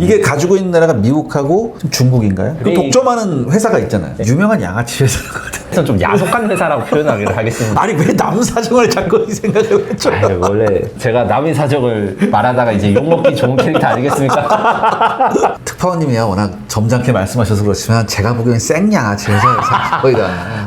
이게 가지고 있는 나라가 미국하고 중국인가요? 그 이- 독점하는 회사가 있잖아요. 유명한 양아치 같아요. 그래서 좀 야속한 회사라고 표현하기를 하겠습니다. 아니 왜 남 사정을 자꾸 이 생각을 했죠? 아유, 원래 제가 남의 사정을 말하다가 이제 욕먹기 좋은 캐릭터 아니겠습니까? 특파원님이야 워낙 점잖게 말씀하셔서 그렇지만 제가 보기엔 생 양아치 회사에서 거의 다.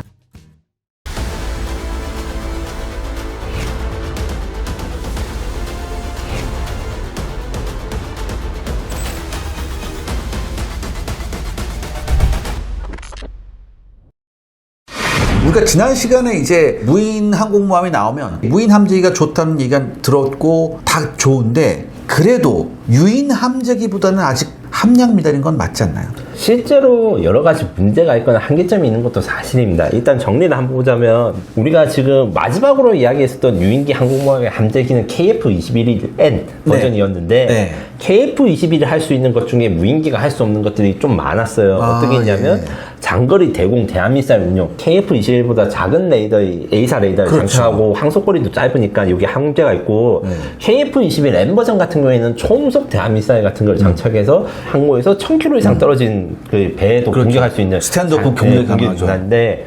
지난 시간에 이제 무인 항공모함이 나오면 무인 함재기가 좋다는 얘기가 들었고 다 좋은데 그래도 유인 함재기보다는 아직 함량 미달인 건 맞지 않나요? 실제로 여러 가지 문제가 있거나 한계점이 있는 것도 사실입니다. 일단 정리를 한번 보자면 우리가 지금 마지막으로 이야기했었던 유인기 항공모함의 함재기는 KF-21N 버전이었는데 네. KF-21을 할 수 있는 것 중에 무인기가 할 수 없는 것들이 좀 많았어요. 아, 어떻게 했냐면 예. 장거리 대공 대한미사일 운용 KF-21보다 작은 레이더의 A사 레이더를 그렇죠. 장착하고 항속거리도 짧으니까 여기 항제가 있고 네. KF-21N 버전 같은 경우에는 초음속 대한미사일 같은 음. 걸 장착해서 항모에서 1000km 이상 떨어진 그 배에도 그렇죠. 공격할 수 있는 경력이 네, 공격이. 가능한데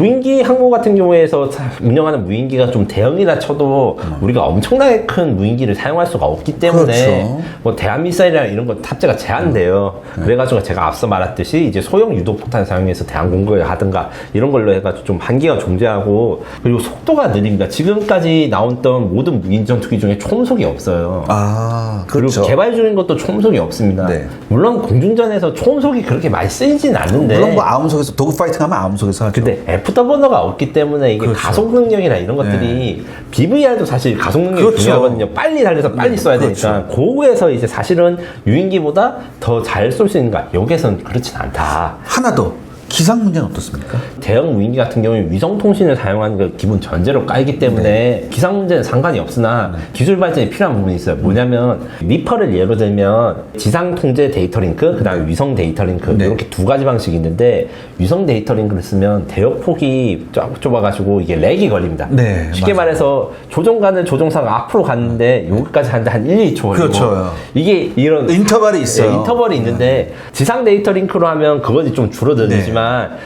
무인기 항모 같은 경우에서 사- 운영하는 무인기가 좀 대형이라 쳐도 우리가 엄청나게 큰 무인기를 사용할 수가 없기 때문에 음. 그렇죠. 뭐 대한 미사일이나 이런 거 탑재가 제한돼요. 네. 그래가지고 제가 앞서 말했듯이 이제 소형 유도폭탄 사용해서 대한 공격을 하든가 이런 걸로 해가지고 좀 한계가 존재하고 그리고 속도가 느립니다. 지금까지 나왔던 모든 무인 전투기 중에 초음속이 없어요. 아, 그리고 그렇죠. 개발 중인 것도 초음속이 없습니다. 네. 물론 공중전에서 초음속이 그렇게 많이 쓰이진 않는데 물론 뭐 아움속에서 도구 파이팅 하면 아움속에서 하죠. 근데 F 더버너가 없기 때문에 이게 그렇죠. 가속 능력이나 이런 것들이 BVR도 사실 가속 능력이 그렇죠. 중요하거든요. 빨리 달려서 빨리 써야 그렇죠. 되니까 고에서 이제 사실은 유인기보다 더 잘 쏠 수 있는가? 여기에선 그렇진 않다. 하나 더 기상 문제는 어떻습니까? 대형 무인기 같은 경우에 위성 통신을 사용하는 걸 기본 전제로 깔기 때문에 네. 기상 문제는 상관이 없으나 기술 발전이 필요한 부분이 있어요. 뭐냐면 리퍼를 예로 들면 지상 통제 데이터 링크, 그다음에 위성 데이터 링크 네. 이렇게 두 가지 방식이 있는데 위성 데이터 링크를 쓰면 대역 폭이 쫙 좁아가지고 이게 렉이 걸립니다. 네, 쉽게 맞아요. 말해서 조종관을 조종사가 앞으로 갔는데 여기까지 하는데 한 1, 2초 걸리고 그렇죠. 이게 이런 인터벌이 있어요. 네, 인터벌이 있는데 지상 데이터 링크로 하면 그것이 좀 줄어들지만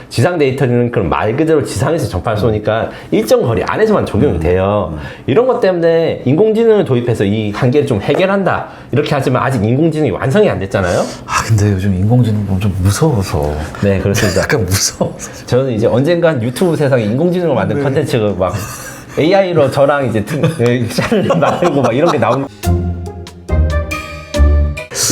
지상 데이터 링크는 말 그대로 지상에서 전파를 쏘니까 일정 거리 안에서만 적용이 돼요. 이런 것 때문에 인공지능을 도입해서 이 한계를 좀 해결한다. 이렇게 하지만 아직 인공지능이 완성이 안 됐잖아요. 아 근데 요즘 인공지능 보면 좀 무서워서 네, 그렇습니다. 약간 무서워서 저는 이제 언젠간 유튜브 세상에 인공지능을 만든 컨텐츠가 막 AI로 저랑 이제 트- 예, 샤를 만들고 막 이런 게 나오는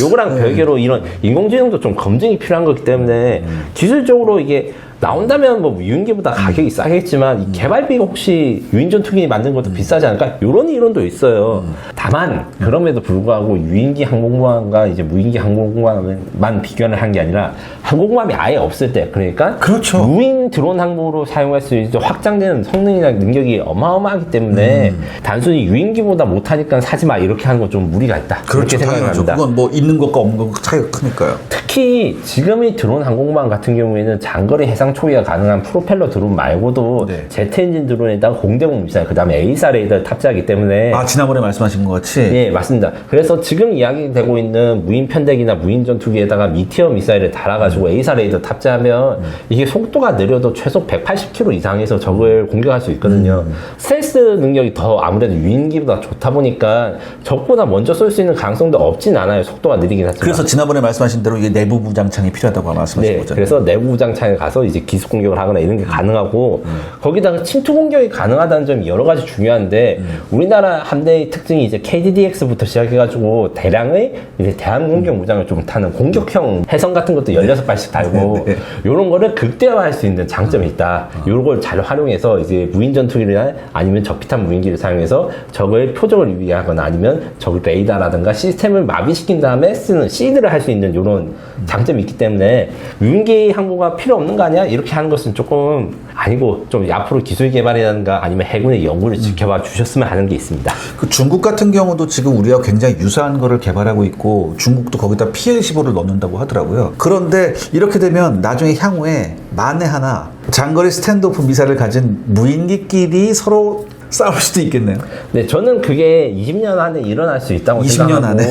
요거랑 별개로 이런 인공지능도 좀 검증이 필요한 거기 때문에 기술적으로 이게 나온다면 뭐 유인기보다 가격이 싸겠지만 이 개발비가 혹시 유인 전 투기 만든 것도 비싸지 않을까? 이런 이론도 있어요. 다만 그럼에도 불구하고 유인기 항공모함과 이제 무인기 항공모함만 비교를 한 게 아니라 항공모함이 아예 없을 때 그러니까 그렇죠. 무인 드론 항모로 사용할 수 있는 확장되는 성능이나 능력이 어마어마하기 때문에 음. 단순히 유인기보다 못하니까 사지 마 이렇게 하는 건 좀 무리가 있다. 그렇죠 그렇게 생각을 당연하죠. 합니다. 그건 뭐 있는 것과 없는 것 차이가 크니까요. 특히 지금의 드론 항공모함 같은 경우에는 장거리 해상 초기가 가능한 프로펠러 드론 말고도 네. 제트 엔진 드론에다가 공대공 미사일 그다음에 A사 레이더를 탑재하기 때문에 아 지난번에 말씀하신 것 같이 예, 맞습니다. 그래서 지금 이야기되고 있는 무인 편대기나 무인 전투기에다가 미티어 미사일을 달아가지고 A사 레이더 탑재하면 이게 속도가 느려도 최소 180km 이상에서 적을 공격할 수 있거든요. 스텔스 능력이 더 아무래도 유인기보다 좋다 보니까 적보다 먼저 쏠 수 있는 가능성도 없진 않아요. 속도가 느리긴 하지만. 그래서 지난번에 말씀하신 대로 이게 내부 무장창이 필요하다고 말씀하신 네, 거죠. 그래서 내부 장창에 가서 이제 기습 공격을 하거나 이런 게 가능하고 거기다가 침투 공격이 가능하다는 점이 여러 가지 중요한데 우리나라 함대의 특징이 이제 KDDX부터 시작해가지고 대량의 이제 대한 공격 무장을 좀 타는 공격형 해성 같은 것도 16발씩 달고 네, 네. 이런 거를 극대화할 수 있는 장점이 있다. 이런 걸 잘 활용해서 이제 무인 전투기나 아니면 적피탄 무인기를 사용해서 적을 표적을 유의하거나 아니면 적 레이더라든가 시스템을 마비시킨 다음에 쓰는 시드를 할 수 있는 이런 장점이 있기 때문에 무인기 항모가 필요 없는 거 아니야? 이렇게 하는 것은 조금 아니고 좀 앞으로 기술 개발이라든가 아니면 해군의 연구를 지켜봐 주셨으면 하는 게 있습니다. 그 중국 같은 경우도 지금 우리와 굉장히 유사한 거를 개발하고 있고 중국도 거기다 PL15를 넣는다고 하더라고요. 그런데 이렇게 되면 나중에 향후에 만에 하나 장거리 스탠드오프 미사일을 가진 무인기끼리 서로 싸울 수도 있겠네요. 네, 저는 그게 20년 안에 일어날 수 있다고 20년 생각하고 안에?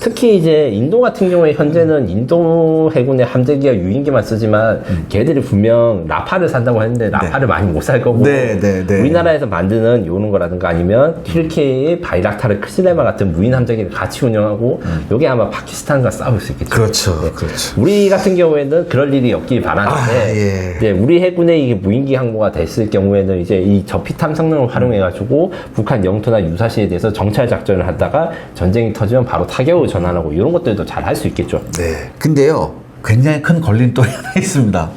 특히 이제 인도 같은 경우에 현재는 인도 해군의 함대기와 유인기만 쓰지만 걔들이 분명 라파를 산다고 했는데 라파를 많이 못 살 거고 네, 네, 네. 우리나라에서 만드는 요런 거라든가 아니면 튀르키예의 바이락타르 크시레마 같은 무인 함대기를 같이 운영하고 요게 아마 파키스탄과 싸울 수 있겠죠. 그렇죠, 그렇죠. 우리 같은 경우에는 그럴 일이 없길 바라는데 아, 예. 이제 우리 해군의 이게 무인기 항모가 됐을 경우에는 이제 이 저피탐 성능을 활용해 가지고 북한 영토나 유사시에 대해서 정찰 작전을 하다가 전쟁이 터지면 바로 타격을 전환하고 이런 것들도 잘 할 수 있겠죠. 네. 근데요, 굉장히 큰 걸림돌이 하나 있습니다.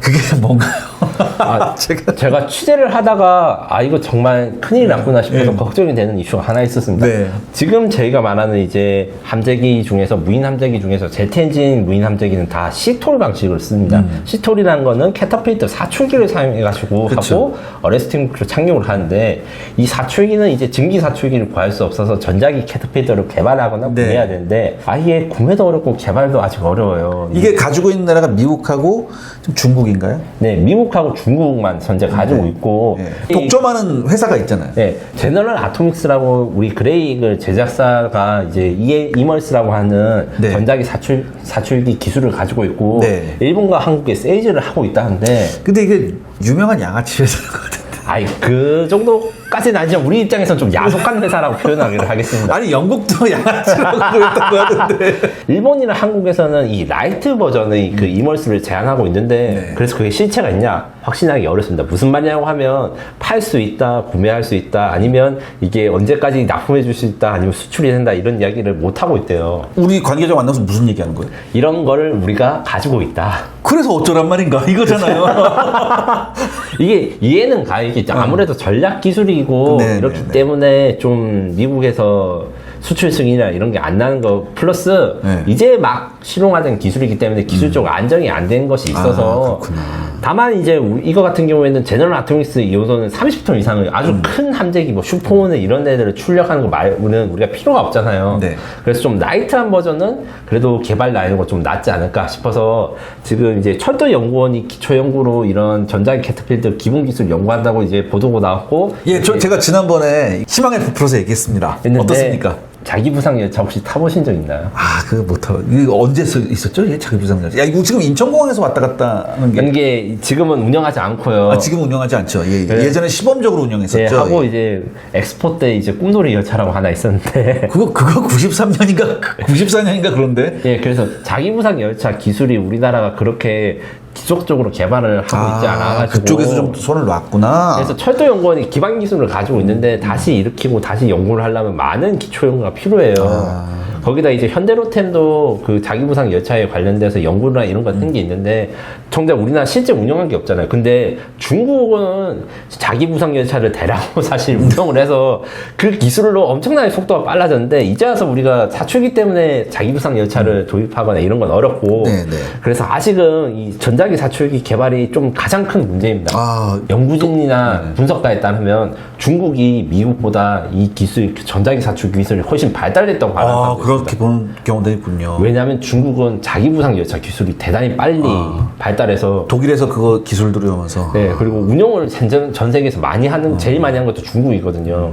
그게 뭔가요? 아, 제가 제가 취재를 하다가 아 이거 정말 큰일 났구나 싶어서 네. 걱정이 되는 이슈가 하나 있었습니다. 네. 지금 저희가 말하는 이제 함재기 중에서 무인 함재기 중에서 제트 엔진 무인 함재기는 다 시톨 방식을 씁니다. 시톨이라는 거는 캐터필터 사출기를 사용해 가지고 음. 하고 어레스팅크로 착륙을 하는데 이 사출기는 이제 증기 사출기를 구할 수 없어서 전자기 캐터필터를 개발하거나 네. 구매해야 되는데 아예 구매도 어렵고 개발도 아직 어려워요. 이게 가지고 있는 나라가 미국하고 좀 중국인가요? 네, 미국 하고 중국만 현재 가지고 있고 네. 이- 독점하는 회사가 있잖아요. 네, 제너럴 아토믹스라고 우리 그레이글 제작사가 이제 이에 이멀스라고 하는 네. 전자기 사출 사출기 기술을 가지고 있고 네. 일본과 한국에 세이즈를 하고 있다는데 근데 이게 유명한 양아치 같은데. 아이 그 정도 까지는 아니지만 우리 입장에선 좀 야속한 회사라고 표현하기를 하겠습니다. 아니 영국도 양아치라고 그랬다고 하던데. 일본이나 한국에서는 이 라이트 버전의 그 이멀스를 제한하고 있는데 네. 그래서 그게 실체가 있냐 확신하기 어렵습니다. 무슨 말이냐고 하면 팔 수 있다, 구매할 수 있다, 아니면 이게 언제까지 납품해 줄 수 있다, 아니면 수출이 된다 이런 이야기를 못 하고 있대요. 우리 관계자 만나서 무슨 얘기하는 거예요? 이런 거를 우리가 가지고 있다. 그래서 어쩌란 말인가 이거잖아요. 이게 이해는 가 이게 아무래도 전략 기술이고 네, 이렇기 네, 네. 때문에 좀 미국에서 수출 승인이나 이런 게 안 나는 거 플러스 네. 이제 막 실용화된 기술이기 때문에 기술적으로 안정이 안 된 것이 있어서 아, 그렇구나. 다만 이제 이거 같은 경우에는 제너럴 아토믹스 이 요소는 30톤 이상의 아주 음. 큰 함재기 뭐 슈퍼호는 이런 데들을 출력하는 거 말고는 우리가 필요가 없잖아요. 네. 그래서 좀 라이트한 버전은 그래도 개발 난이도가 좀 낮지 않을까 싶어서 지금 이제 철도 연구원이 기초 연구로 이런 전자기 캐터필드 기본 기술 연구한다고 이제 보도가 나왔고 예, 저 제가 지난번에 희망의 부풀어서 얘기했습니다. 어떻습니까? 자기 부상 열차 혹시 타보신 적 있나요? 아, 그거 못 타. 이거 언제 있- 있었죠? 이게 자기 부상 야, 이거 지금 인천공항에서 왔다 갔다 하는 게. 이게 지금은 운영하지 않고요. 아, 지금 운영하지 않죠. 예, 네. 예전에 시범적으로 운영했었죠. 예, 하고 예. 이제 엑스포 때 이제 꿈돌이 열차라고 하나 있었는데 그거 그거 93년인가 94년인가 그런데. 예, 그래서 자기 부상 열차 기술이 우리나라가 그렇게 지속적으로 개발을 하고 있지 않아가지고 그쪽에서 좀 손을 놨구나. 그래서 철도 연구원이 기반 기술을 가지고 있는데 다시 일으키고 다시 연구를 하려면 많은 기초 연구가 필요해요. 아. 거기다 이제 현대로템도 그 자기 부상 열차에 관련돼서 연구나 이런 거 음. 한게 있는데 정작 우리나라 실제 운영한 게 없잖아요. 근데 중국은 자기 부상 열차를 대량으로 사실 음. 운영을 해서 그 기술로 엄청나게 속도가 빨라졌는데 이제 와서 우리가 사출기 때문에 자기 부상 열차를 도입하거나 이런 건 어렵고 음. 네, 네. 그래서 아직은 이 전자기 사출기 개발이 좀 가장 큰 문제입니다. 아, 연구진이나 분석가에 따르면 중국이 미국보다 이 기술, 그 전자기 사출 기술이 훨씬 발달됐다고 아, 말하고 있습니다. 그렇게 보는 경우도 있군요. 왜냐하면 중국은 자기 부상 열차 기술이 대단히 빨리 아. 발달해서 독일에서 그거 기술 들여오면서. 네 그리고 운영을 전, 전 세계에서 많이 하는 제일 많이 한 것도 중국이거든요.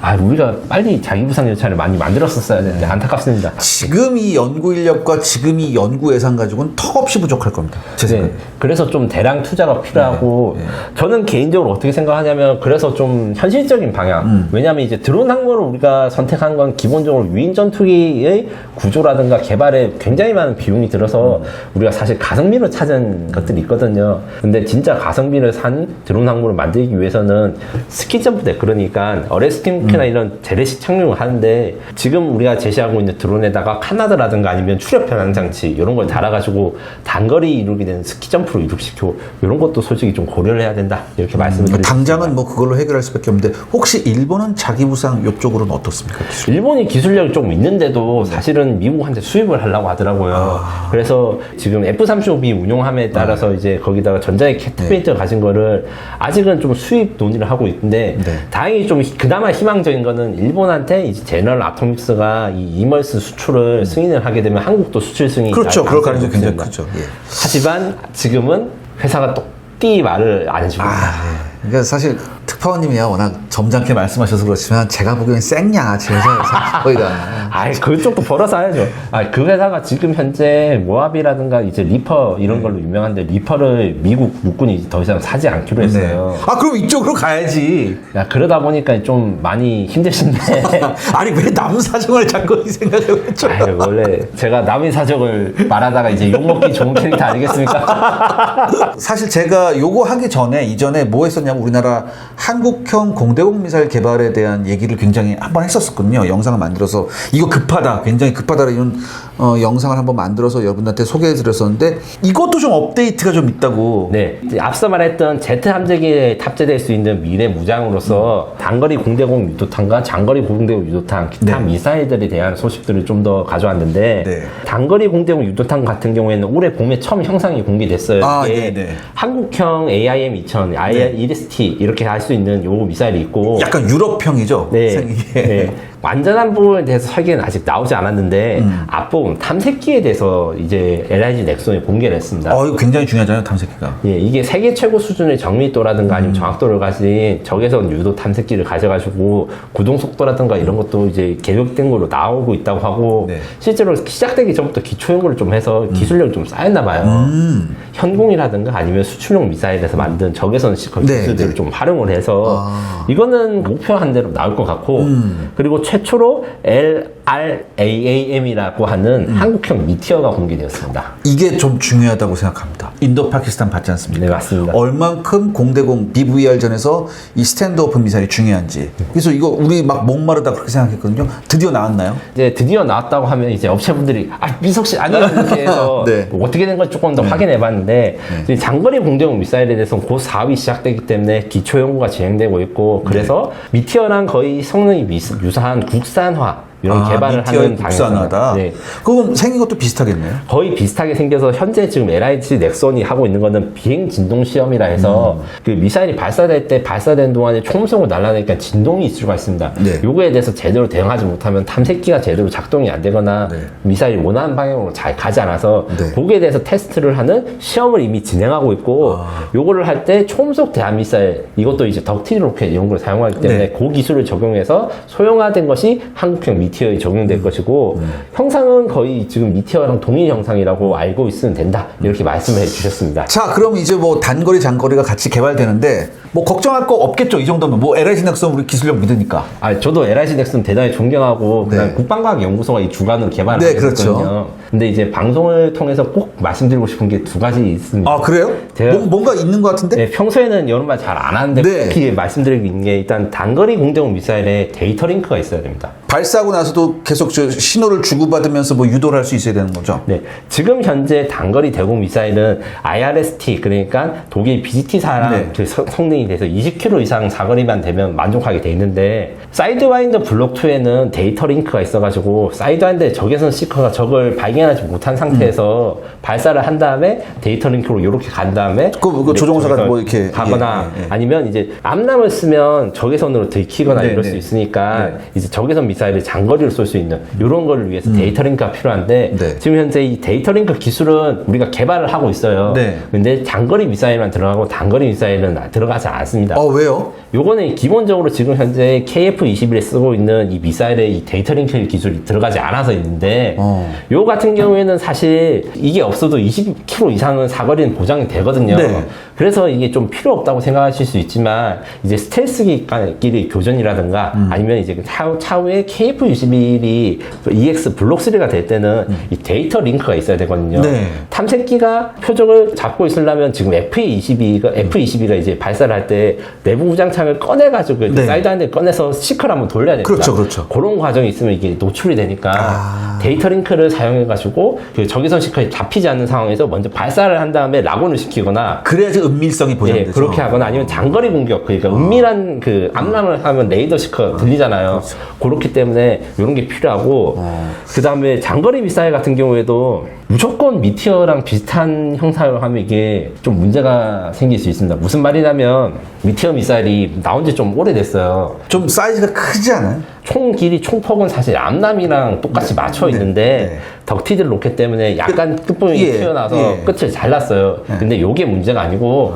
아 우리가 빨리 자기 부상 열차를 많이 만들었었어야 되는데 안타깝습니다. 지금 이 연구 인력과 지금 이 연구 예산 가지고는 턱없이 부족할 겁니다. 제 네, 생각에. 그래서 좀 대량 투자가 필요하고 네, 저는 개인적으로 어떻게 생각하냐면 그래서 좀 현실적인 방향 음. 왜냐하면 이제 드론 항모를 우리가 선택한 건 기본적으로 유인 전투기의 구조라든가 개발에 굉장히 많은 비용이 들어서 음. 우리가 사실 가성비를 찾은 것들이 있거든요 근데 진짜 가성비를 산 드론 항모를 만들기 위해서는 스키 점프대 그러니까 어레스팅 크나 음. 이런 재래식 착륙을 하는데 지금 우리가 제시하고 있는 드론에다가 카나드라든가 아니면 추력 변환 장치 이런 걸 달아가지고 단거리 이루게 되는 스키 점프로 이룩시켜 이런 것도 솔직히 좀 고려를 해야 된다 이렇게 말씀을 드립니다. 당장은 뭐 그걸로 해결할 수밖에 없는데 혹시 일본은 자기 부상 이쪽으로는 어떻습니까? 기술? 일본이 기술력이 조금 있는데도 사실은 미국한테 수입을 하려고 하더라고요. 그래서 지금 F-35B 운용함에 따라서 이제 거기다가 전자의 캐트페이터 가진 거를 아직은 좀 수입 논의를 하고 있는데 네. 다행히 좀 그나마 희망 적인 거는 일본한테 이제 제너럴 아토믹스가 이 이멀스 수출을 승인을 하게 되면 한국도 수출 승인이 그렇죠. 날 그럴 가능성이 굉장히. 크죠. 예. 하지만 지금은 회사가 똑띠 말을 안 해주고. 아, 네. 그러니까 사실 특 파원님이야 워낙 점잖게 말씀하셔서 그렇지만 제가 보기엔 생양아치에서 거의 다. 아이 그쪽도 벌어서 야죠 아, 그 회사가 지금 현재 모압이라든가 이제 리퍼 이런 걸로 유명한데 리퍼를 미국 육군이 더 이상 사지 않기로 했어요. 아 그럼 이쪽으로 가야지. 야, 그러다 보니까 좀 많이 힘드신데. 아니 왜 남 사정을 자꾸 이 생각을 했죠? 아유, 원래 제가 남의 사정을 말하다가 이제 욕먹기 좋은 캐릭터 아니겠습니까? 사실 제가 요거 하기 전에 이전에 뭐 했었냐면 우리나라 한국형 공대공 미사일 개발에 대한 얘기를 굉장히 한번 했었거든요. 영상을 만들어서 이거 급하다, 굉장히 급하다 이런 어, 영상을 한번 만들어서 여러분들한테 소개해 드렸었는데 이것도 좀 업데이트가 좀 있다고. 네. 앞서 말했던 제트 함재기에 탑재될 수 있는 미래 무장으로서 단거리 공대공 유도탄과 장거리 공대공 유도탄, 기타 네. 미사일들에 대한 소식들을 좀 더 가져왔는데 네. 단거리 공대공 유도탄 같은 경우에는 올해 봄에 처음 형상이 공개됐어요. 아, 네, 네. 한국형 AIM 2000, IL-1ST 이렇게 할 수 있는 요 미사일이 있고 약간 유럽형이죠. 네. 네. 완전한 부분에 대해서 설계는 아직 나오지 않았는데 음. 앞부분 탐색기에 대해서 이제 LIG 넥슨이 공개를 했습니다. 어, 이거 굉장히 중요하잖아요, 탐색기가. 예, 이게 세계 최고 수준의 정밀도라든가 아니면 음. 정확도를 가진 적외선 유도 탐색기를 가져가지고 구동 속도라든가 이런 것도 이제 계획된 걸로 나오고 있다고 하고 네. 실제로 시작되기 전부터 기초 연구를 좀 해서 기술력이 좀 쌓였나 봐요. 음. 현공이라든가 아니면 수출용 미사일에서 만든 적외선 시커 네, 기술들을 네. 좀 활용을 해서 아. 이거는 목표한 대로 나올 것 같고 음. 그리고 최초로 LRAAM이라고 하는 음. 한국형 미티어가 공개되었습니다. 이게 좀 중요하다고 생각합니다. 인도 파키스탄 받지 않습니까? 네, 맞습니다. 얼만큼 공대공 BVR전에서 이 스탠드오프 미사일이 중요한지. 그래서 이거 우리 막 목마르다 그렇게 생각했거든요. 드디어 나왔나요? 이제 드디어 나왔다고 하면 이제 업체분들이 아 민석 씨 아니에요 이렇게 해서 네. 뭐 어떻게 된 건지 조금 더 확인해봤는데 이제 장거리 공대공 미사일에 대해서는 곧 사업이 시작되기 때문에 기초 연구가 진행되고 있고 그래서 네. 미티어랑 거의 성능이 미- 유사한 국산화 이런 개발을 아, 미티어의 하는 국산화다. 네. 그건 생긴 것도 비슷하겠네요. 거의 비슷하게 생겨서 현재 지금 LIG 넥슨이 하고 있는 거는 비행 진동 시험이라 해서 음. 그 미사일이 발사될 때 발사된 동안에 총성을 날라내니까 진동이 있을 수가 있습니다. 네. 요거에 대해서 제대로 대응하지 못하면 탐색기가 제대로 작동이 안 되거나 네. 미사일이 원하는 방향으로 잘 가지 않아서 네. 거기에 대해서 테스트를 하는 시험을 이미 진행하고 있고 아. 요거를 할 때 초음속 대한 미사일 이것도 이제 덕틸 로켓 이런 걸 사용하기 때문에 네. 그 기술을 적용해서 소형화된 것이 한국형 미 티어에 음. 적용될 것이고 형상은 거의 지금 미티어랑 동일 형상이라고 알고 있으면 된다 이렇게 말씀을 해주셨습니다. 자, 그럼 이제 뭐 단거리, 장거리가 같이 개발되는데 뭐 걱정할 거 없겠죠. 이 정도면 뭐 LG 넥슨 우리 기술력 믿으니까. 아, 저도 LIG 넥슨 대단히 존경하고 네. 국방과학연구소가 이 주관으로 개발을 네, 하고 그렇죠. 근데 이제 방송을 통해서 꼭 말씀드리고 싶은 게 두 가지 있습니다. 아, 그래요? 제가- 뭐, 뭔가 있는 것 같은데? 네, 평소에는 이런 말잘 안 하는데 네. 특히 말씀드리고 있는 게 일단 단거리 공대공 미사일에 데이터 링크가 있어야 됩니다. 발사하고 나서도 계속 저 신호를 주고받으면서 뭐 유도를 할 수 있어야 되는 거죠. 네, 지금 현재 단거리 대공 미사일은 IRST 그러니까 독일 BGT사랑 네. 그 서- 성능 이 돼서 20km 이상 사거리만 되면 만족하게 돼 있는데 사이드와인더 블록 2에는 데이터 링크가 있어가지고 사이드와인더 적외선 시커가 적을 발견하지 못한 상태에서 발사를 한 다음에 데이터 링크로 이렇게 간 다음에 그- 그 조종사가 뭐 이렇게- 가거나 예, 예, 예. 아니면 이제 암람을 쓰면 적외선으로 들키거나 네, 이럴 네. 수 있으니까 네. 이제 적외선 미사일을 장거리로 쏠 수 있는 이런 거를 위해서 데이터 링크가 필요한데 음. 네. 지금 현재 이 데이터 링크 기술은 우리가 개발을 하고 있어요. 네. 근데 장거리 미사일만 들어가고 단거리 미사일은 들어가지 않습니다. 어, 왜요? 요거는 기본적으로 지금 현재 KF-21에 쓰고 있는 이 미사일의 이 데이터 링크 기술이 들어가지 않아서 있는데 어. 요 같은 경우에는 사실 이게 없어도 20km 이상은 사거리는 보장이 되거든요. 네. 그래서 이게 좀 필요 없다고 생각하실 수 있지만 이제 스텔스기끼리 교전이라든가 음. 아니면 이제 그 차후, 차후에 KF-21이 EX 블록 3가 될 때는 이 데이터 링크가 있어야 되거든요. 음. 네. 탐색기가 표적을 잡고 있으려면 지금 F-22가 F-22가 이제 발사를 할 때 내부 무장창을 꺼내 가지고 네. 사이드 한대 꺼내서 시커를 한번 돌려야 됩니다. 그렇죠, 그렇죠. 그런 과정이 있으면 이게 노출이 되니까 아. 데이터 링크를 사용해 가지고 그 적외선 시커에 잡히지 않는 상황에서 먼저 발사를 한 다음에 락온을 시키거나 그래야지 은밀성이 예, 보장되죠. 그렇게 하거나 아니면 장거리 공격, 그러니까 은밀한 그 암람을 하면 레이더 시커 들리잖아요. 그렇기 때문에 이런 게 필요하고, 그 다음에 장거리 미사일 같은 경우에도 무조건 미티어랑 비슷한 형상을 하면 이게 좀 문제가 생길 수 있습니다. 무슨 말이냐면 미티어 미사일이 나온 지 좀 오래됐어요. 좀 사이즈가 크지 않아요? 총 길이 총 폭은 사실 암남이랑 똑같이 맞춰 있는데 네. 덕티드 로켓 때문에 약간 끝부분이 예, 튀어나와서 예. 어. 끝을 잘랐어요. 근데 요게 문제가 아니고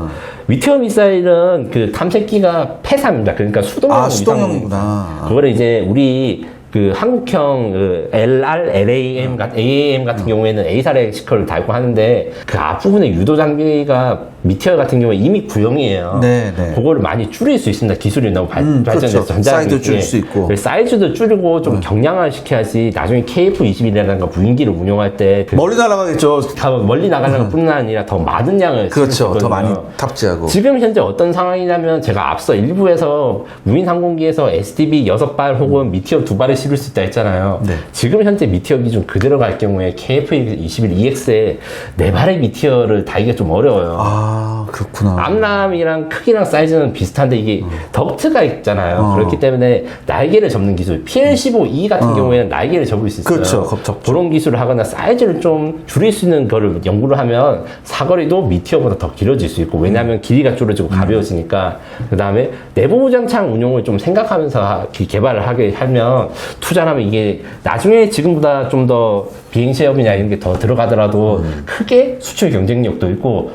미티어 미사일은 그 탐색기가 폐사입니다. 그러니까 수동용 아, 수동형이구나. 그거를 이제 우리 그 한국형 그 LR, LAM, 같- AAM 같은 경우에는 A사례 시커를 달고 하는데 그 앞부분에 유도 장비가 미티어 같은 경우에 이미 구형이에요. 네, 네. 그거를 많이 줄일 수 있습니다. 기술이 너무 발, 음, 발전돼서 그렇죠. 사이즈 줄일 예. 수 있고. 음. 사이즈도 줄이고 좀 경량화 시켜야지 나중에 KF-21이라든가 무인기를 운용할 때 그 멀리 날아가겠죠. 다 멀리 나가는 것 뿐만 아니라 더 많은 양을 음. 그렇죠. 더. 많이 탑재하고. 지금 현재 어떤 상황이냐면 제가 앞서 일부에서 무인 항공기에서 SDB 6발 혹은 미티어 2발을 실을 수 있다 했잖아요. 네. 지금 현재 미티어 기준 그대로 갈 경우에 KF-21EX에 4발의 미티어를 달기가 좀 어려워요. 아, 그렇구나. 암람이랑 크기랑 사이즈는 비슷한데 이게 덕트가 있잖아요. 어. 그렇기 때문에 날개를 접는 기술, PL15E 같은 경우에는 날개를 접을 수 있어요. 그렇죠. 겁- 접죠. 그런 기술을 하거나 사이즈를 좀 줄일 수 있는 거를 연구를 하면 사거리도 미티어보다 더 길어질 수 있고 왜냐하면 길이가 줄어지고 가벼워지니까 그 다음에 내부 무장창 운용을 좀 생각하면서 개발을 하게 하면 투자하면 이게 나중에 지금보다 좀 더 비행 시험이나 이런 게 더 들어가더라도 음. 크게 수출 경쟁력도 있고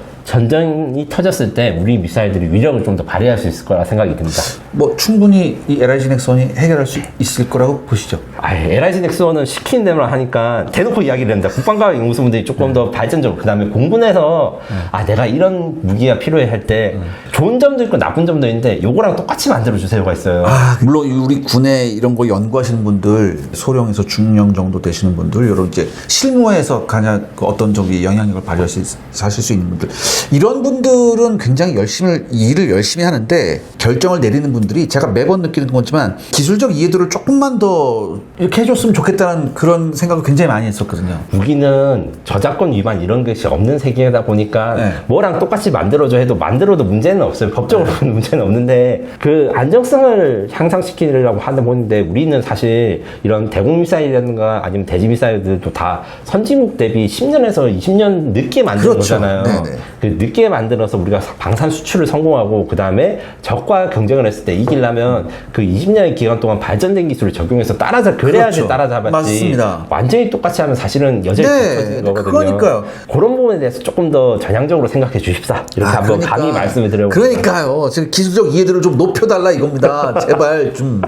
전쟁이 터졌을 때 우리 미사일들이 위력을 좀 더 발휘할 수 있을 거라 생각이 듭니다. 뭐 충분히 이 LIG 넥선이 해결할 수 있을 거라고 보시죠. 아, LIG 넥스원은 시키는 대로만 하니까 대놓고 이야기를 합니다. 국방과 연구소분들이 조금 더 발전적으로 그다음에 공군에서 아 내가 이런 무기가 필요해 할 때 좋은 점도 있고 나쁜 점도 있는데 요거랑 똑같이 만들어 주세요가 있어요. 아, 물론 우리 군에 이런 거 연구하시는 분들, 소령에서 중령 정도 되시는 분들, 이런 이제 실무에서 가장 그 어떤 저기 영향력을 발휘할 수, 있- 하실 수 있는 분들, 이런 분들은 굉장히 열심히, 일을 열심히 하는데 결정을 내리는 분들이 제가 매번 느끼는 거지만 기술적 이해도를 조금만 더 이렇게 해줬으면 좋겠다는 그런 생각을 굉장히 많이 했었거든요. 무기는 저작권 위반 이런 것이 없는 세계다 보니까 네. 뭐랑 똑같이 만들어줘 해도 만들어도 문제는 없어요. 법적으로는 문제는 없는데 그 안정성을 향상시키려고 하다 보는데 우리는 사실 이런 대공 미사일이라든가 아니면 대지 미사일들도 다 선진국 대비 10년에서 20년 늦게 만든 그렇죠. 거잖아요. 네네. 그 늦게 만들어서 우리가 방산 수출을 성공하고 그 다음에 적과 경쟁을 했을 때 이기려면 그 20년의 기간 동안 발전된 기술을 적용해서 따라잡 그래야지 그렇죠. 따라잡았지. 맞습니다. 완전히 똑같이 하면 사실은 여전히 네, 붙어지는 거거든요. 그러니까요. 그런 부분에 대해서 조금 더 전향적으로 생각해 주십사. 이렇게 아, 한번 그러니까. 감히 말씀을 드려보고. 그러니까요. 지금 기술적 이해도를 좀 높여달라 이겁니다. 제발 좀.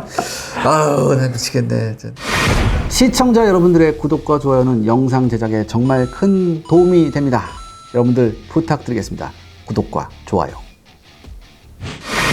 아우, 나 미치겠네. 시청자 여러분들의 구독과 좋아요는 영상 제작에 정말 큰 도움이 됩니다. 여러분들 부탁드리겠습니다. 구독과 좋아요.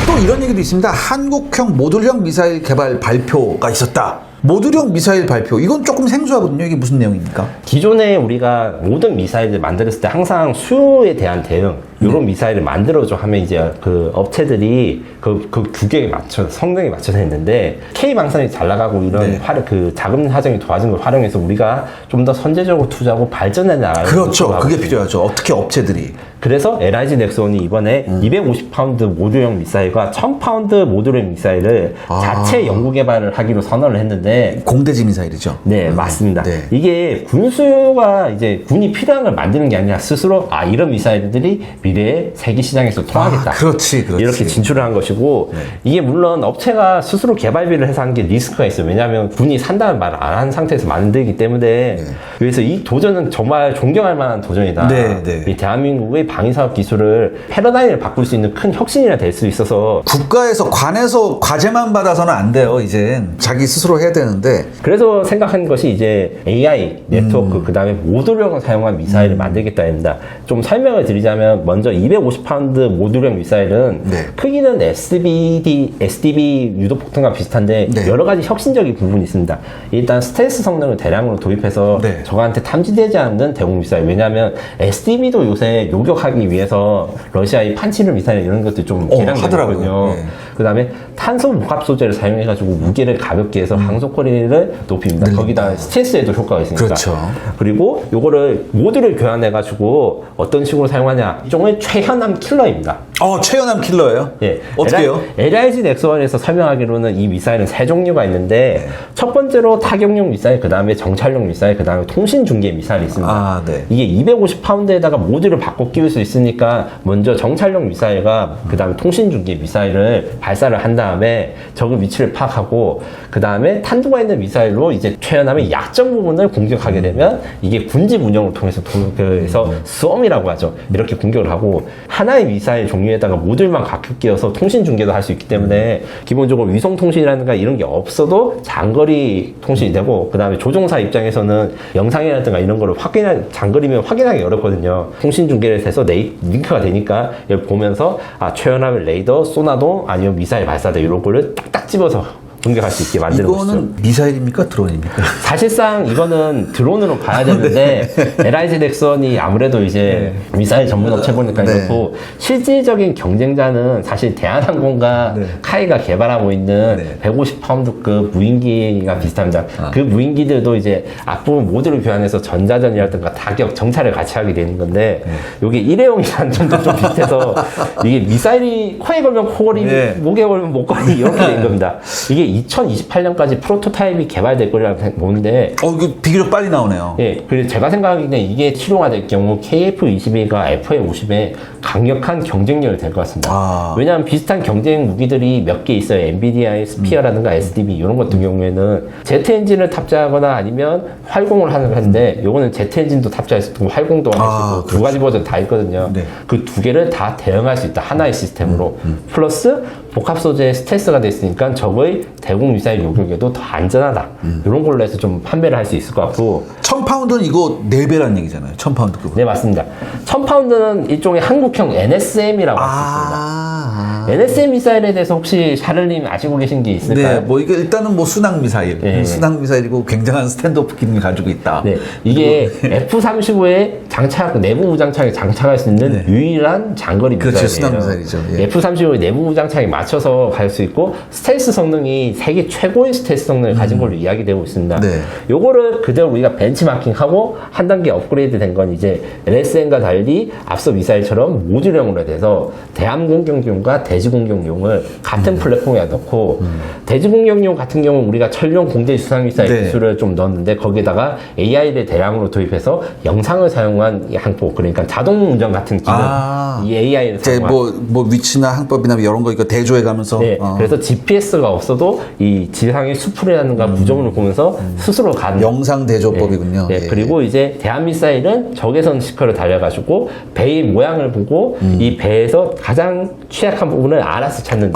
또 이런 얘기도 있습니다. 한국형 모듈형 미사일 개발 발표가 있었다. 모듈형 미사일 발표. 이건 조금 생소하거든요. 이게 무슨 내용입니까? 기존에 우리가 모든 미사일을 만들었을 때 항상 수요에 대한 대응, 이런 네. 미사일을 만들어줘 하면 이제 그 업체들이 그, 그 규격에 맞춰, 성능에 맞춰서 했는데, K방산이 잘 나가고 이런 네. 활, 그 자금 사정이 도와준 걸 활용해서 우리가 좀 더 선제적으로 투자하고 발전해 나가는 그렇죠. 그게 있습니다. 필요하죠. 어떻게 업체들이. 그래서 LIG 넥슨이 이번에 음. 250파운드 모듈형 미사일과 1000파운드 모듈형 미사일을 아. 자체 연구 개발을 하기로 선언을 했는데 공대지 미사일이죠. 네, 음, 맞습니다. 네. 이게 군수가 이제 군이 필요한 걸 만드는 게 아니라 스스로 아 이런 미사일들이 미래에 세계 시장에서 통하겠다. 아, 그렇지, 그렇지. 이렇게 진출을 한 것이고 이게 물론 업체가 스스로 개발비를 해서 한 게 리스크가 있어요. 왜냐하면 군이 산다는 말을 안 한 상태에서 만들기 때문에 그래서 이 도전은 정말 존경할 만한 도전이다. 네, 네. 이 대한민국의 방위사업 기술을 패러다임을 바꿀 수 있는 큰 혁신이라 될 수 있어서 국가에서 관에서 과제만 받아서는 안 돼요. 이젠 자기 스스로 해야 되는데 그래서 생각한 것이 이제 AI 네트워크 음. 그 다음에 모듈형을 사용한 미사일을 만들겠다입니다. 좀 설명을 드리자면 먼저 250파운드 모듈형 미사일은 네. 크기는 SDB SDB 유도폭탄과 비슷한데 네. 여러 가지 혁신적인 부분이 있습니다. 일단 스텔스 성능을 대량으로 도입해서 네. 적한테 탐지되지 않는 대공 미사일. 왜냐하면 SDB도 요새 요격 하기 위해서 러시아의 판치르 미사일 이런 것들 좀 어, 개량되거든요. 하더라고요. 네. 그다음에 탄소 복합 소재를 사용해가지고 무게를 가볍게 해서 항속거리를 높입니다. 거기다 스트레스에도 효과가 있으니까. 음. 그렇죠. 그리고 요거를 모듈을 교환해가지고 어떤 식으로 사용하냐? 일종의 최현암 킬러입니다. 어, 최연함 킬러예요? 예. 어떻게요? LIG 넥스원에서 설명하기로는 이 미사일은 세 종류가 있는데 첫 번째로 타격용 미사일, 그 다음에 정찰용 미사일, 그 다음에 통신 중계 미사일이 있습니다. 아, 네. 이게 250파운드에다가 모듈을 바꿔 끼울 수 있으니까 먼저 정찰용 미사일과 그 다음에 통신 중계 미사일을 발사를 한 다음에 적의 위치를 파악하고 그 다음에 탄두가 있는 미사일로 이제 최연함의 약점 부분을 공격하게 되면 이게 군집 운영을 통해서 도- 그래서 스웜이라고 하죠. 이렇게 공격을 하고 하나의 미사일 종류 에다가 모듈만 각각 끼워서 통신 중계도 할 수 있기 때문에 기본적으로 위성 통신이라든가 이런 게 없어도 장거리 통신이 되고 그 다음에 조종사 입장에서는 영상이라든가 이런 거를 확인할 장거리면 확인하기 어렵거든요. 통신 중계를 해서 네이, 링크가 되니까 보면서 아 최연함의 레이더, 소나도 아니면 미사일 발사대 이런 거를 딱딱 집어서 공격할 수 있게 만드는 것이죠. 이거는 미사일입니까? 드론입니까? 사실상 이거는 드론으로 봐야 되는데 LIG 넥슨이 아무래도 이제 미사일 전문 업체 보니까 네. 그렇고 실질적인 경쟁자는 사실 대한항공과 네. 카이가 개발하고 있는 네. 150파운드급 무인기가 비슷합니다. 아. 그 무인기들도 이제 앞부분 모듈을 교환해서 전자전이라든가 타격, 정찰을 같이 하게 되는 건데 네. 이게 일회용이라는 점도 좀 비슷해서 이게 미사일이 코에 걸면 코걸이, 네. 목에 걸면 목걸이 이렇게 된 겁니다. 이게 2028년까지 프로토타입이 개발될 거라고 보는데 어, 이거 비교적 빨리 나오네요. 예, 그리고 제가 생각하기에는 이게 실용화 될 경우 KF-21가 FA-50에 강력한 경쟁력이 될 것 같습니다. 아. 왜냐하면 비슷한 경쟁 무기들이 몇 개 있어요. 엔비디아의 스피어라든가 SDB 이런 것 같은 경우에는 제트 엔진을 탑재하거나 아니면 활공을 하는 건데 요거는 제트 엔진도 탑재할 수 있고 활공도 할수 아, 있고 두 가지 버전 다 있거든요. 네. 그 두 개를 다 대응할 수 있다. 하나의 시스템으로. 플러스 복합 소재 스텔스가 됐으니까 적의 대공 미사일 요격에도 더 안전하다. 이런 걸로 해서 좀 판매를 할수 있을 것 같고 1000파운드는 이거 4배라는 얘기잖아요. 1000파운드급. 네, 맞습니다. 1000파운드는 일종의 한국형 NSM이라고 할 수 있습니다. 아. NSM 미사일에 대해서 혹시 샤를님 아시고 계신 게 네, 있을까요? 뭐 이게 일단은 뭐 순항 미사일, 네. 순항 미사일이고 굉장한 스탠드오프 기능을 가지고 있다. 네, 이게 F-35에 장착, 내부 무장창에 장착할 수 있는 네. 유일한 장거리 그렇죠, 미사일이에요. 순항 미사일이죠. 예. F-35의 내부 무장창에 맞춰서 갈 수 있고 스텔스 성능이 세계 최고의 스텔스 성능을 가진 걸로 이야기되고 있습니다. 음. 네. 요거를 그대로 우리가 벤치마킹하고 한 단계 업그레이드 된 건 이제 LSM과 달리 앞서 미사일처럼 모듈형으로 돼서 대함 공격용과 대지 공격용을 같은 음. 플랫폼에 넣고 대지 공격용 같은 경우는 우리가 철용 공대 수상 미사일 네. 기술을 좀 넣었는데 거기에다가 AI를 대량으로 도입해서 영상을 사용한 이 항법 그러니까 자동 운전 같은 기능 아. 이 AI를 사용한 뭐, 뭐 위치나 항법이나 이런 거 이거 대조해 가면서 네, 어. 그래서 GPS가 없어도 이 지상의 수풀이라든가 구조물을 보면서 스스로 가는 음. 영상 대조법이군요. 네, 예. 그리고 이제 대한 미사일은 적외선 시커를 달려가지고 배의 모양을 보고 음. 이 배에서 가장 취약한 부분 을 알아서 찾는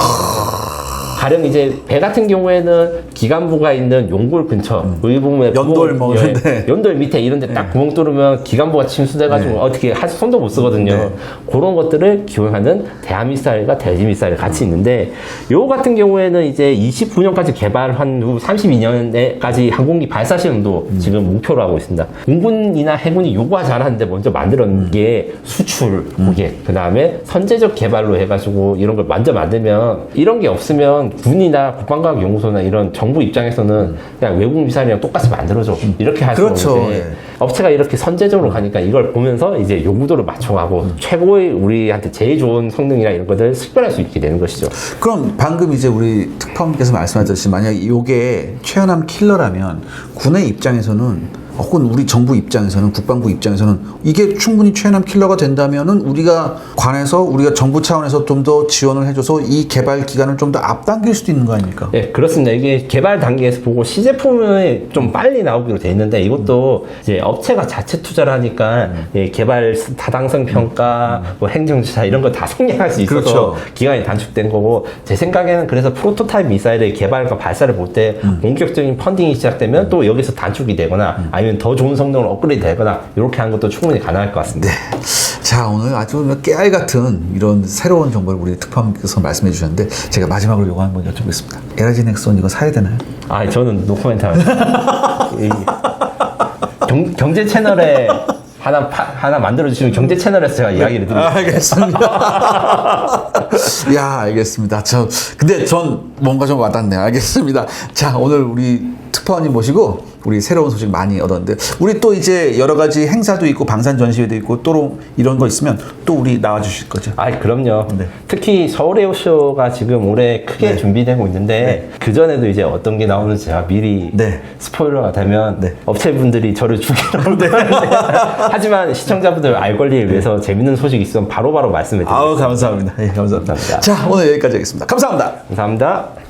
가령 이제 배 같은 경우에는 기관부가 있는 용골 근처 의 부분에 음. 연돌 구멍- 뭐 예, 이런데. 네. 연돌 밑에 이런 데 딱 구멍 뚫으면 기관부가 침수돼가지고 어떻게 할 손도 못 쓰거든요. 네. 그런 것들을 기용하는 대한미사일과 대지미사일 같이 있는데 요 같은 경우에는 이제 29년까지 개발한 후 32년에까지 항공기 발사 시험도 음. 지금 목표로 하고 있습니다. 공군이나 해군이 요구가 잘하는데 먼저 만들었는 게 수출 고객 그 다음에 선제적 개발로 해가지고 이런 걸 먼저 만들면 이런 게 없으면 군이나 국방과학연구소나 이런 정부 입장에서는 그냥 외국 미사일이랑 똑같이 만들어줘 이렇게 할 수가 그렇죠. 있는데 예. 업체가 이렇게 선제적으로 가니까 이걸 보면서 이제 요구도를 맞춰가고 최고의 우리한테 제일 좋은 성능이나 이런 것들을 식별할 수 있게 되는 것이죠. 그럼 방금 이제 우리 특파원께서 말씀하셨듯이 만약 이게 최연함 킬러라면 군의 입장에서는 혹은 우리 정부 입장에서는 국방부 입장에서는 이게 충분히 최연함 킬러가 된다면은 우리가 관해서 우리가 정부 차원에서 좀 더 지원을 해줘서 이 개발 기간을 좀 더 앞당길 수도 있는 거 아닙니까? 네, 그렇습니다. 이게 개발 단계에서 보고 시제품이 좀 빨리 나오기로 돼 있는데 이것도 이제 업체가 자체 투자를 하니까 예, 개발 타당성 평가, 뭐 행정조사 이런 거 다 생략할 수 있어서 그렇죠. 기간이 단축된 거고 제 생각에는 그래서 프로토타입 미사일의 개발과 발사를 볼때 본격적인 펀딩이 시작되면 또 여기서 단축이 되거나 아니면 더 좋은 성능을 업그레이드 되거나 이렇게 하는 것도 충분히 가능할 것 같습니다. 자 오늘 아주 깨알 같은 이런 새로운 정보를 우리 특파원께서 말씀해 주셨는데 제가 마지막으로 요거 한번 여쭤보겠습니다. 에라지 넥슨 이거 사야 되나요? 아, 저는 노코멘트. 이 경, 경제 채널에 하나 파- 하나 만들어 주시면 경제 채널에서 제가 이야기를 드리겠습니다. 알겠습니다. 야, 알겠습니다. 저, 근데 전 뭔가 좀 와닿네요. 알겠습니다. 자, 오늘 우리 특파원님 모시고 우리 새로운 소식 많이 얻었는데 우리 또 이제 여러 가지 행사도 있고 방산 전시회도 있고 또 이런 거 있으면 또 우리 나와 주실 거죠? 아, 그럼요. 네. 특히 서울 에어쇼가 지금 올해 크게 네. 준비되고 있는데 그 전에도 이제 어떤 게 나오는지 제가 미리 네. 스포일러가 되면 네. 업체분들이 저를 죽이려고 하는데 하지만 시청자분들 알 권리를 위해서 재밌는 소식 있으면 바로바로 말씀해 드립니다. 아우 감사합니다. 예, 감사합니다. 감사합니다. 자 오늘 여기까지 하겠습니다. 감사합니다. 감사합니다.